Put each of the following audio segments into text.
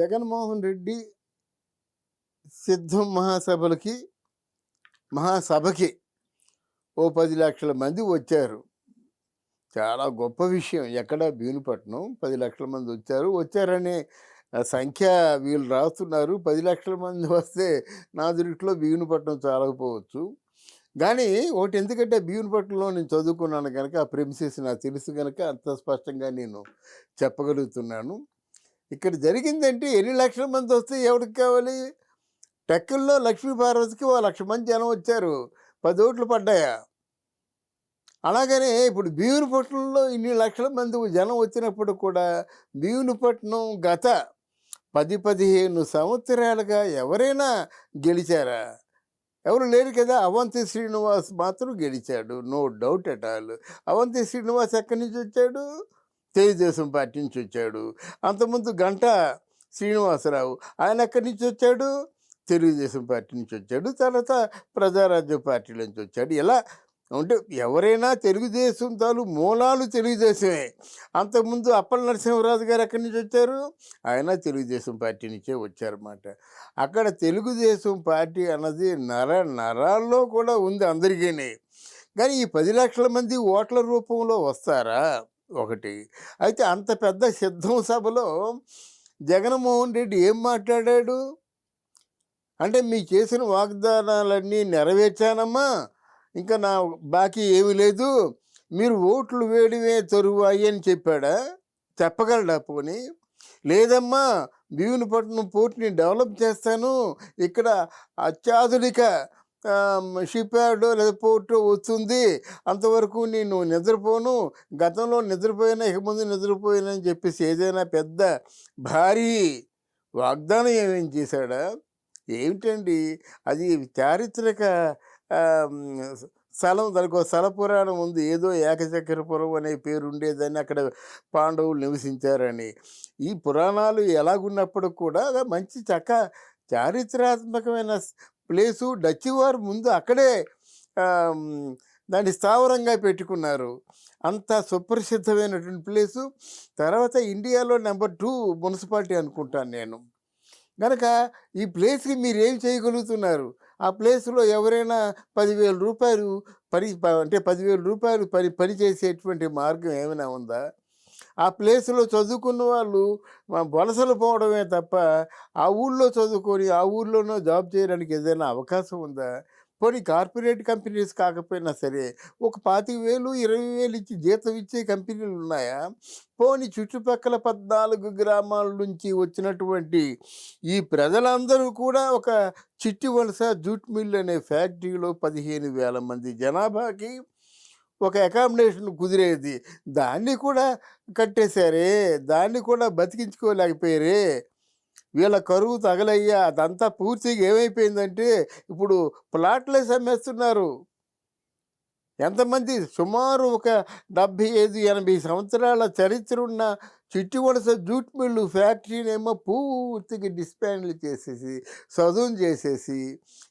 జగన్మోహన్ రెడ్డి సిద్ధం మహాసభలకి మహాసభకి ఓ పది లక్షల మంది వచ్చారు. చాలా గొప్ప విషయం. ఎక్కడ భీనుపట్నం పది లక్షల మంది వచ్చారు. వచ్చారనే సంఖ్య వీళ్ళు రాస్తున్నారు. పది లక్షల మంది వస్తే నా దృష్టిలో భీమునిపట్నం చాలకపోవచ్చు. కానీ ఒకటి ఎందుకంటే భీమునిపట్నంలో నేను చదువుకున్నాను కనుక ఆ ప్రెమిసెస్ నాకు తెలుసు కనుక అంత స్పష్టంగా నేను చెప్పగలుగుతున్నాను. ఇక్కడ జరిగిందంటే? ఎన్ని లక్షల మంది వస్తే ఎవరికి కావాలి? టెక్కల్లో లక్ష్మీపార్వతికి ఓ లక్ష మంది జనం వచ్చారు. పది ఓట్లు పడ్డాయా? అలాగనే ఇప్పుడు భీమునిపట్నంలో ఇన్ని లక్షల మంది జనం వచ్చినప్పుడు కూడా భీమునిపట్నం గత పది పదిహేను సంవత్సరాలుగా ఎవరైనా గెలిచారా? ఎవరు లేరు కదా? అవంతి శ్రీనివాస్ మాత్రం గెలిచాడు. No doubt at all. Avanthi Srinivas ఎక్కడి నుంచి వచ్చాడు? తెలుగుదేశం పార్టీ నుంచి వచ్చాడు అంతకుముందు గంట శ్రీనివాసరావు ఆయన ఎక్కడి నుంచి వచ్చాడు? తెలుగుదేశం పార్టీ నుంచి వచ్చాడు. తర్వాత ప్రజారాజ్య పార్టీ నుంచి వచ్చాడు. ఇలా అంటే ఎవరైనా తెలుగుదేశం తాలు మూలాలు తెలుగుదేశమే. అంతకుముందు అప్పల నరసింహరాజు గారు ఎక్కడి నుంచి వచ్చారు? ఆయన తెలుగుదేశం పార్టీ నుంచే వచ్చారన్నమాట. అక్కడ తెలుగుదేశం పార్టీ అన్నది నర నరాల్లో కూడా ఉంది అందరికీ కానీ ఈ పది లక్షల మంది ఓట్ల రూపంలో వస్తారా? ఒకటి. అయితే అంత పెద్ద సిద్ధం సభలో జగన్మోహన్ రెడ్డి ఏం మాట్లాడాడు? అంటే మీ చేసిన వాగ్దానాలన్నీ నెరవేర్చానమ్మా. ఇంకా నా బాకీ ఏమీ లేదు. మీరు ఓట్లు వేయడమే తరువాయి అని చెప్పాడా? చెప్పగలడా పోని? లేదమ్మా. భీమునిపట్నం పోర్ట్ని డెవలప్ చేస్తాను. ఇక్కడ అత్యాధునిక షిప్యార్డ్ లేదా పోర్టు వస్తుంది. అంతవరకు నేను నిద్రపోను. గతంలో నిద్రపోయినా ఇక ముందు నిద్రపోయినా అని చెప్పేసి ఏదైనా పెద్ద భారీ వాగ్దానం ఏమేం చేశాడా? ఏమిటండి? అది చారిత్రక స్థలం దానికి ఒక స్థల పురాణం ఉంది. ఏదో ఏకచక్రపురం అనే పేరు ఉండేదని అక్కడ పాండవులు నివసించారని. ఈ పురాణాలు ఎలాగున్నప్పుడు కూడా మంచి చక్క చారిత్రాత్మకమైన ప్లేసు డచ్ వారు ముందు అక్కడే దాన్ని స్థావరంగా పెట్టుకున్నారు. అంత సుప్రసిద్ధమైనటువంటి ప్లేసు. తర్వాత ఇండియాలో నెంబర్ టూ మున్సిపాలిటీ అనుకుంటాను నేను. కనుక ఈ ప్లేస్కి మీరు ఏం చేయగలుగుతున్నారు? ఆ ప్లేస్లో ఎవరైనా పదివేల రూపాయలు పని అంటే పదివేల రూపాయలు పని పని చేసేటువంటి మార్గం ఏమైనా ఉందా? ఆ ప్లేస్లో చదువుకున్న వాళ్ళు వలసలు పోవడమే తప్ప ఆ ఊళ్ళో చదువుకొని ఆ ఊళ్ళోనో జాబ్ చేయడానికి ఏదైనా అవకాశం ఉందా? పోనీ కార్పొరేట్ కంపెనీస్ కాకపోయినా సరే ఒక పాతిక వేలు ఇరవై వేలు ఇచ్చి జీతం ఇచ్చే కంపెనీలు ఉన్నాయా? పోనీ చుట్టుపక్కల పద్నాలుగు గ్రామాల నుంచి వచ్చినటువంటి ఈ ప్రజలందరూ కూడా ఒక చిట్టి వలస జూట్ మిల్ అనే ఫ్యాక్టరీలో పదిహేను వేల మంది జనాభాకి ఒక అకామిడేషన్ కుదిరేది. దాన్ని కూడా కట్టేశారే దాన్ని కూడా బతికించుకోలేకపోయారే. వీళ్ళ కరువు తగలయ్యా అదంతా పూర్తిగా ఏమైపోయిందంటే ఇప్పుడు ప్లాట్లే అమ్మేస్తున్నారు ఎంతమంది సుమారు ఒక డెబ్భై ఐదు ఎనభై సంవత్సరాల చరిత్ర ఉన్న చిట్టి వలస జూట్ మిల్లు ఫ్యాక్టరీనేమో పూర్తిగా డిస్పాండ్లు చేసేసి చదువు చేసేసి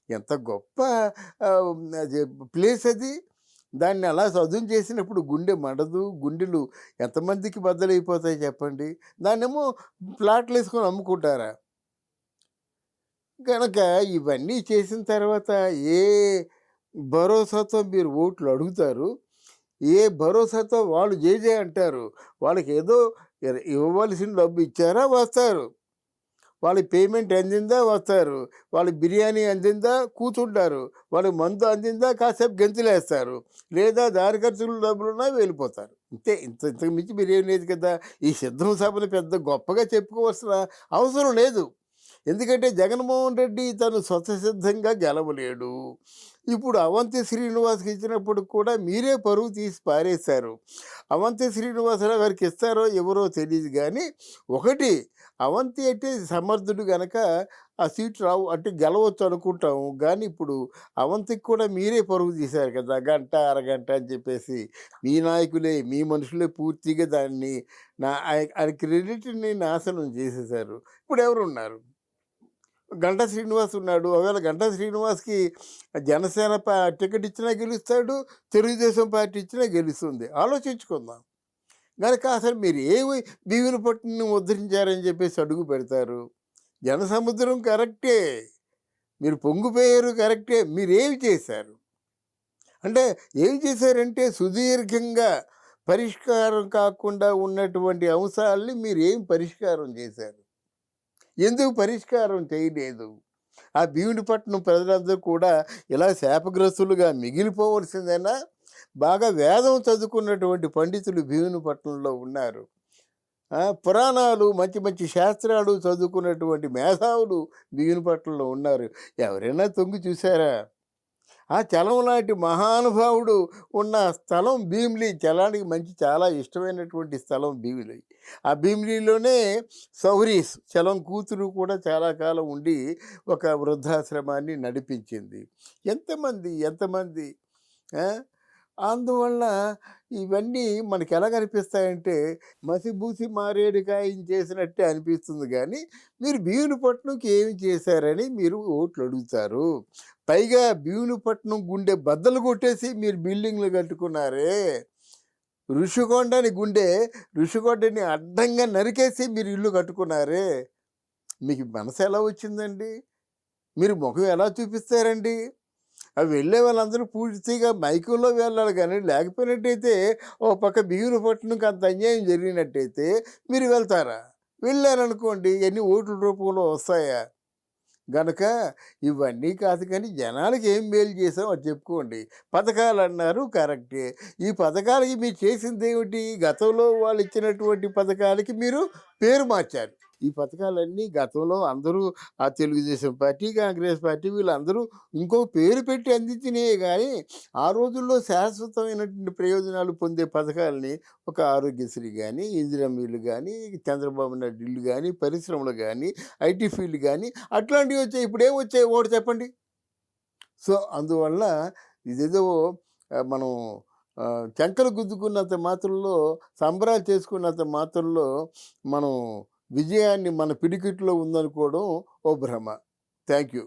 ఎంత గొప్ప అది ప్లేస్ అది. దాన్ని అలా చదువు చేసినప్పుడు గుండె మండదు గుండెలు ఎంతమందికి బద్దలైపోతాయి చెప్పండి? దాన్నేమో ప్లాట్లు వేసుకొని అమ్ముకుంటారా? కనుక ఇవన్నీ చేసిన తర్వాత ఏ భరోసాతో మీరు ఓట్లు అడుగుతారు? ఏ భరోసాతో వాళ్ళు జేజే అంటారు? వాళ్ళకి ఏదో ఇవ్వవలసిన డబ్బు ఇచ్చారా? వస్తారు. వాళ్ళ పేమెంట్ అందిందా వస్తారు. వాళ్ళ బిర్యానీ అందిందా కూర్చుంటారు. వాళ్ళ మందు అందిందా కాసేపు గెంతులేస్తారు. లేదా దారి ఖర్చులు డబ్బులున్నా వెళ్ళిపోతారు. ఇంతే ఇంత ఇంతకు మించి బిర్యానీ లేదు కదా. ఈ సిద్ధం సభను పెద్ద గొప్పగా చెప్పుకోవాల్సిన అవసరం లేదు. ఎందుకంటే జగన్మోహన్ రెడ్డి తను స్వతసిద్ధంగా గెలవలేడు. ఇప్పుడు అవంతి శ్రీనివాస్కి ఇచ్చినప్పుడు కూడా మీరే పరువు తీసి పారేశారు. అవంతి శ్రీనివాసరావు గారికి ఇస్తారో ఎవరో తెలియదు కానీ ఒకటి అవంతి అంటే సమర్థుడు గనక ఆ సీట్ రావు అంటే గెలవచ్చు అనుకుంటాము. కానీ ఇప్పుడు అవంతికి కూడా మీరే పరుగు తీశారు కదా గంట అరగంట అని చెప్పేసి. మీ నాయకులే మీ మనుషులే పూర్తిగా దాన్ని నా ఆయన క్రెడిట్ని నాశనం చేసేశారు. ఇప్పుడు ఎవరున్నారు? గంట గంటా శ్రీనివాస్ ఉన్నాడు. ఒకవేళ గంటా శ్రీనివాస్కి జనసేన పా టికెట్ ఇచ్చినా గెలుస్తాడు తెలుగుదేశం పార్టీ ఇచ్చినా గెలుస్తుంది. ఆలోచించుకుందాం. కనుక అసలు మీరు ఏమి బీవిన పట్టుని ముద్రించారని చెప్పేసి అడుగు పెడతారు. జనసముద్రం కరెక్టే. మీరు పొంగిపోయారు కరెక్టే. మీరేమి చేశారు? అంటే ఏమి చేశారంటే సుదీర్ఘంగా పరిష్కారం కాకుండా ఉన్నటువంటి అంశాలని మీరు ఏం పరిష్కారం చేశారు? ఎందుకు పరిష్కారం చేయలేదు? ఆ భీమునిపట్నం ప్రజలందరూ కూడా ఇలా శాపగ్రస్తులుగా మిగిలిపోవలసిందేనా? బాగా వేదం చదువుకున్నటువంటి పండితులు భీమునిపట్నంలో ఉన్నారు. పురాణాలు మంచి మంచి శాస్త్రాలు చదువుకున్నటువంటి మేధావులు భీమునిపట్నంలో ఉన్నారు. ఎవరైనా తొంగి చూసారా ఆ చలం లాంటి మహానుభావుడు ఉన్న స్థలం భీమిలి చలానికి మంచి చాలా ఇష్టమైనటువంటి స్థలం భీమిలి. ఆ భీమిలిలోనే సౌరీస్ చలం కూతురు కూడా చాలా కాలం ఉండి ఒక వృద్ధాశ్రమాన్ని నడిపించింది. ఎంతమంది ఎంతమంది అందువల్ల ఇవన్నీ మనకి ఎలా కనిపిస్తాయంటే మసిబూసి మారేడుకాయం చేసినట్టే అనిపిస్తుంది కానీ మీరు భీమునిపట్నంకి ఏమి చేశారని మీరు ఓట్లు అడుగుతారు పైగా భీమునిపట్నం గుండె బద్దలు కొట్టేసి మీరు బిల్డింగ్లు కట్టుకున్నారే. ఋషికొండని గుండె ఋషికొండని అడ్డంగా నరికేసి మీరు ఇల్లు కట్టుకున్నారే. మీకు మనసు ఎలా వచ్చిందండి? మీరు ముఖం ఎలా చూపిస్తారండి? అవి వెళ్ళే వాళ్ళందరూ పూర్తిగా మైకుల్లో వెళ్ళాలి కానీ లేకపోయినట్టయితే ఓ పక్క బిగురు పట్టణంకి అంత అన్యాయం జరిగినట్టయితే మీరు వెళ్తారా? వెళ్ళారనుకోండి ఎన్ని ఓట్ల రూపంలో వస్తాయా? గనక ఇవన్నీ కాదు కానీ జనాలకి ఏం మేలు చేసాం అది చెప్పుకోండి. పథకాలు అన్నారు కరెక్టే. ఈ పథకాలకి మీరు చేసింది ఏమిటి? గతంలో వాళ్ళు ఇచ్చినటువంటి పథకాలకి మీరు పేరు మార్చారు. ఈ పథకాలన్నీ గతంలో అందరూ ఆ తెలుగుదేశం పార్టీ కాంగ్రెస్ పార్టీ వీళ్ళందరూ ఇంకో పేరు పెట్టి అందించినాయే కానీ ఆ రోజుల్లో శాశ్వతమైనటువంటి ప్రయోజనాలు పొందే పథకాలని ఒక ఆరోగ్యశ్రీ కానీ ఇందిరమ్మీలు కానీ చంద్రబాబు నాయుడు ఇల్లు కానీ పరిశ్రమలు కానీ ఐటీ ఫీల్డ్ కానీ అట్లాంటివి వచ్చాయి. ఇప్పుడు ఏం వచ్చాయి ఓటు చెప్పండి? సో అందువల్ల ఇదేదో మనం చెంకలు చంకలు గుద్దుకున్నంత మాత్రంలో సంబరాలు చేసుకున్నంత మాత్రంలో మనం విజయాన్ని మన పిడికిట్లో ఉందనుకోవడం ఓ భ్రమ. Thank you